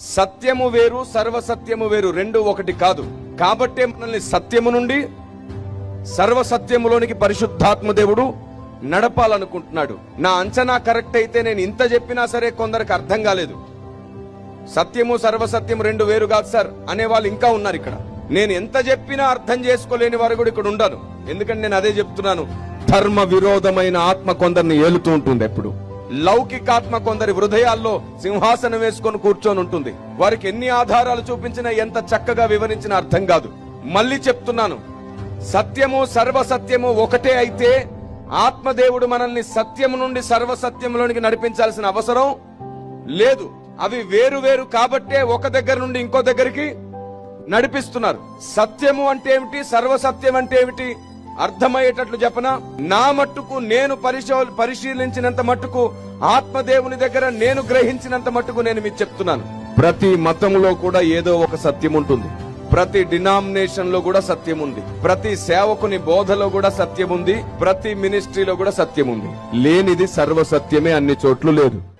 సత్యము వేరు సర్వసత్యము వేరు రెండు ఒకటి కాదు. కాబట్టే మనల్ని సత్యము నుండి సర్వసత్యములోనికి పరిశుద్ధాత్మ దేవుడు నడపాలనుకుంటున్నాడు. నా అంచనా కరెక్ట్ అయితే నేను ఇంత చెప్పినా సరే కొందరికి అర్థం కాలేదు. సత్యము సర్వసత్యము రెండు వేరు కాదు సార్ అనే వాళ్ళు ఇంకా ఉన్నారు ఇక్కడ. నేను ఎంత చెప్పినా అర్థం చేసుకోలేని వారు కూడా ఇక్కడ ఉండను ఎందుకంటే నేను అదే చెప్తున్నాను ధర్మ విరోధమైన ఆత్మ కొందరిని ఏలుతూ ఉంటుంది ఎప్పుడు. లౌకికాత్మ కొందరి హృదయాల్లో సింహాసనం వేసుకొని కూర్చొని ఉంటుంది. వారికి ఎన్ని ఆధారాలు చూపించినా ఎంత చక్కగా వివరించినా అర్థం కాదు. మళ్ళీ చెప్తున్నాను. సత్యము సర్వసత్యము ఒకటే అయితే ఆత్మదేవుడు మనల్ని సత్యము నుండి సర్వసత్యంలోనికి నడిపించాల్సిన అవసరం లేదు. అవి వేరు వేరు కాబట్టే ఒక దగ్గర నుండి ఇంకో దగ్గరికి నడిపిస్తున్నారు. సత్యము అంటే ఏమిటి? సర్వసత్యం అంటే ఏమిటి? అర్థమయ్యేటట్లు చెప్పనా? నా మట్టుకు నేను పరిశీలించినంత మట్టుకు ఆత్మదేవుని దగ్గర నేను గ్రహించినంత మట్టుకు నేను మీకు చెప్తున్నాను. ప్రతి మతంలో కూడా ఏదో ఒక సత్యం ఉంటుంది. ప్రతి డినామినేషన్లో కూడా సత్యం ఉంది. ప్రతి సేవకుని బోధలో కూడా సత్యం ఉంది. ప్రతి మినిస్ట్రీలో కూడా సత్యం ఉంది. లేనిది సర్వసత్యమే అన్ని చోట్ల లేదు.